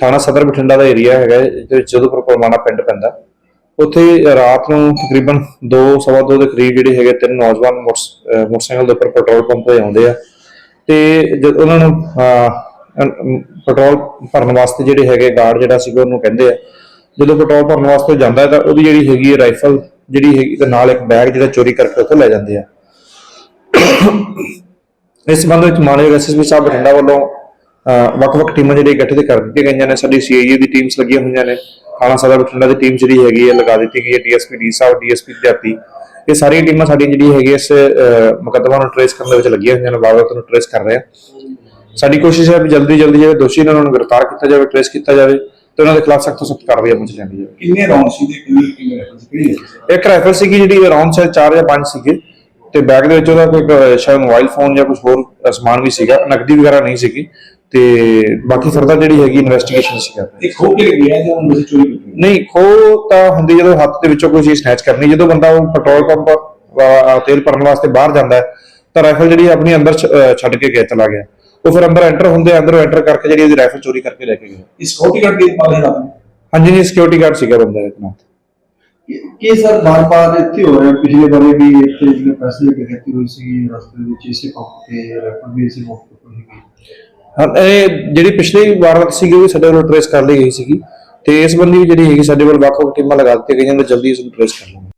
ਥਾਣਾ ਸਦਰ ਬਠਿੰਡਾ ਦਾ ਏਰੀਆ ਹੈਗਾ ਜਿਹਦੇ ਵਿੱਚ ਜਦੋਂਪੁਰ ਪਰਮਾਣਾ ਪਿੰਡ ਪੈਂਦਾ। ਉੱਥੇ ਰਾਤ ਨੂੰ ਤਕਰੀਬਨ 2:30 ਦੇ ਕਰੀਬ ਜਿਹੜੇ ਹੈਗੇ ਤਿੰਨ ਨੌਜਵਾਨ ਮੋਟਰਸਾਈਕਲ ਦੇ ਉੱਪਰ ਪੈਟਰੋਲ ਪੰਪ ਤੇ ਆਉਂਦੇ ਆ। ਤੇ ਜਦ ਉਹਨਾਂ ਨੂੰ ਪੈਟਰੋਲ ਭਰਨ ਵਾਸਤੇ ਜਿਹੜੇ ਹੈਗੇ ਗਾਰਡ ਜਿਹੜਾ ਸੀਗਾ ਉਹਨੂੰ ਕਹਿੰਦੇ ਆ। ਜਦੋਂ ਪੈਟਰੋਲ ਭਰਨ ਵਾਸਤੇ ਜਾਂਦਾ ਤਾਂ ਉਹਦੀ ਜਿਹੜੀ ਹੈਗੀ ਹੈ ਰਾਈਫਲ ਜਿਹੜੀ ਹੈਗੀ, ਤੇ ਨਾਲ ਇੱਕ ਬੈਗ ਜਿਹੜਾ ਚੋਰੀ ਕਰਕੇ ਉੱਥੋਂ ਲੈ ਜਾਂਦੇ ਆ। ਇਸ ਸੰਬੰਧ ਵਿੱਚ ਮਾਨਯੋਗ ਐਸਐਸਪੀ ਸਾਹਿਬ ਬਠਿੰਡਾ ਵੱਲੋਂ ਵੱਖ-ਵੱਖ ਟੀਮਾਂ ਜਿਹੜੀਆਂ ਗਠਿਤ ਕਰ ਦਿੱਤੀਆਂ ਗਈਆਂ ਨੇ ਸਾਡੀ ਸੀਆਈਏ ਦੀ ਟੀਮਸ ਲੱਗੀਆਂ ਹੋਈਆਂ ਨੇ ਥਾਣਾ ਸਦਰ ਬਠਿੰਡਾ ਦੀ ਟੀਮ ਜਿਹੜੀ ਹੈਗੀ ਹੈ ਲਗਾ ਦਿੱਤੀ ਗਈ ਹੈ ਡੀਐਸਪੀ ਡੀ ਸਾਹਿਬ ਡੀਐਸਪੀ ਵਿਦਿਆਰਥੀ ਇਹ ਸਾਰੀਆਂ ਟੀਮਾਂ ਸਾਡੀਆਂ ਜਿਹੜੀ ਹੈਗੀ ਹੈ ਇਸ ਮੁਕੱਦਮਾ ਨੂੰ ਟ੍ਰੇਸ ਕਰਨ ਦੇ ਵਿੱਚ ਲੱਗੀਆਂ ਹੋਈਆਂ ਨੇ ਬਾਬਤ ਨੂੰ ਟ੍ਰੇਸ ਕਰ ਰਹੇ ਆ। ਸਾਡੀ ਕੋਸ਼ਿਸ਼ ਹੈ ਵੀ ਜਲਦੀ ਜਲਦੀ ਜਿਹੜੇ ਦੋਸ਼ੀ ਨੇ ਉਹਨਾਂ ਨੂੰ ਗ੍ਰਿਫਤਾਰ ਕੀਤਾ ਜਾਵੇ ਟ੍ਰੇਸ ਕੀਤਾ ਜਾਵੇ ਤੇ ਉਹਨਾਂ ਦੇ ਖਿਲਾਫ ਸਖਤ ਤੋਂ ਸਖਤ ਕਾਰਵਾਈ ਅਮਲ ਚ ਲਿਆਂਦੀ ਜਾਵੇ। ਕਿੰਨੇ ਰੌਂਡ ਸੀ ਤੇ ਕਿੰਨੀ ਕਿੰਨੇ ਹੈ? ਇੱਕ ਰਾਈਫਲ ਸੀਗੀ ਜਿਹੜੀ ਅਰਾਊਂਡ ਸੇ 4 ਜਾਂ 5 ਸੀਗੇ। ਤੇ ਬੈਗ ਦੇ ਵਿੱਚ ਉਹਦਾ ਕੋਈ ਸ਼ਾਇਦ ਮੋਬਾਈਲ ਫੋਨ ਜਾਂ ਕੁਝ ਹੋਰ ਸਮਾਨ ਵੀ ਸੀਗਾ ਨਕਦੀ ਵਗੈਰਾ ਨਹੀਂ ਸੀਗੀ। ਤੇ ਬਾਕੀ ਫਰਦਰ ਜਿਹੜੀ ਹੈਗੀ ਇਨਵੈਸਟੀਗੇਸ਼ਨ ਸੀਗਾ ਇਹ ਖੋ ਕੇ ਗਿਆ ਜਾਂ ਉਹਨੂੰ ਚੋਰੀ ਕੀਤੀ ਨਹੀਂ ਖੋ ਤਾਂ ਹੁੰਦੀ ਜਦੋਂ ਹੱਥ ਦੇ ਵਿੱਚੋਂ ਕੋਈ ਚੀਜ਼ ਸਨੈਚ ਕਰਨੀ ਜਦੋਂ ਬੰਦਾ ਉਹ ਪੈਟਰੋਲ ਪੰਪ ਤੇਲ ਭਰਨ ਵਾਸਤੇ ਬਾਹਰ ਜਾਂਦਾ ਹੈ ਤਾਂ ਰਾਈਫਲ ਜਿਹੜੀ ਆਪਣੀ ਅੰਦਰ ਛੱਡ ਕੇ ਗਿਆ ਚਲਾ ਗਿਆ। ਉਹ ਫਿਰ ਅੰਦਰ ਐਂਟਰ ਹੁੰਦੇ ਅੰਦਰੋਂ ਐਂਟਰ ਕਰਕੇ ਜਿਹੜੀ ਉਹਦੀ ਰਾਈਫਲ ਚੋਰੀ ਕਰਕੇ ਲੈ ਕੇ ਗਿਆ। ਇਸ ਖੋਟੀ ਗੱਡ ਦੀ ਪਾਲੇ ਦਾ? ਹਾਂਜੀ ਜੀ ਸਿਕਿਉਰਿਟੀ ਗਾਰਡ ਸੀਗਾ ਬੰਦਾ ਇਤਨਾ ਕਿ ਸਰ ਬਾਰ-ਬਾਰ ਇੱਥੇ ਹੋ ਰਿਹਾ? ਪਿਛਲੇ ਵਾਰੇ ਵੀ ਇੱਥੇ ਜਿਹੜੇ ਪੈਸੇ ਲੈ ਕੇ ਖੇਤੀ ਹੋਈ ਸੀ ਰਸਤੇ ਵਿੱਚ ਇਸੇ ਪੰਪ ਤੇ ਰੈਫਰ ਵੀ ਇਸੇ ਮੌਕੇ ਤੋਂ ਹੀ ਹਾਂ ਇਹ ਜਿਹੜੀ ਪਿਛਲੀ ਵਾਰਦਾਤ ਸੀਗੀ, ਉਹ ਵੀ ਸਾਡੇ ਵੱਲੋਂ ਟ੍ਰੇਸ ਕਰ ਲਈ ਗਈ ਸੀਗੀ ਤੇ ਇਸ ਬੰਦੀ ਵੀ ਜਿਹੜੀ ਹੈਗੀ, ਸਾਡੇ ਵੱਲ ਵੱਖ ਵੱਖ ਟੀਮਾਂ ਲਗਾ ਦਿੱਤੀਆਂ ਗਈਆਂ ਨੇ, ਜਲਦੀ ਇਸ ਨੂੰ ਟ੍ਰੇਸ ਕਰ ਲਾਂਗੇ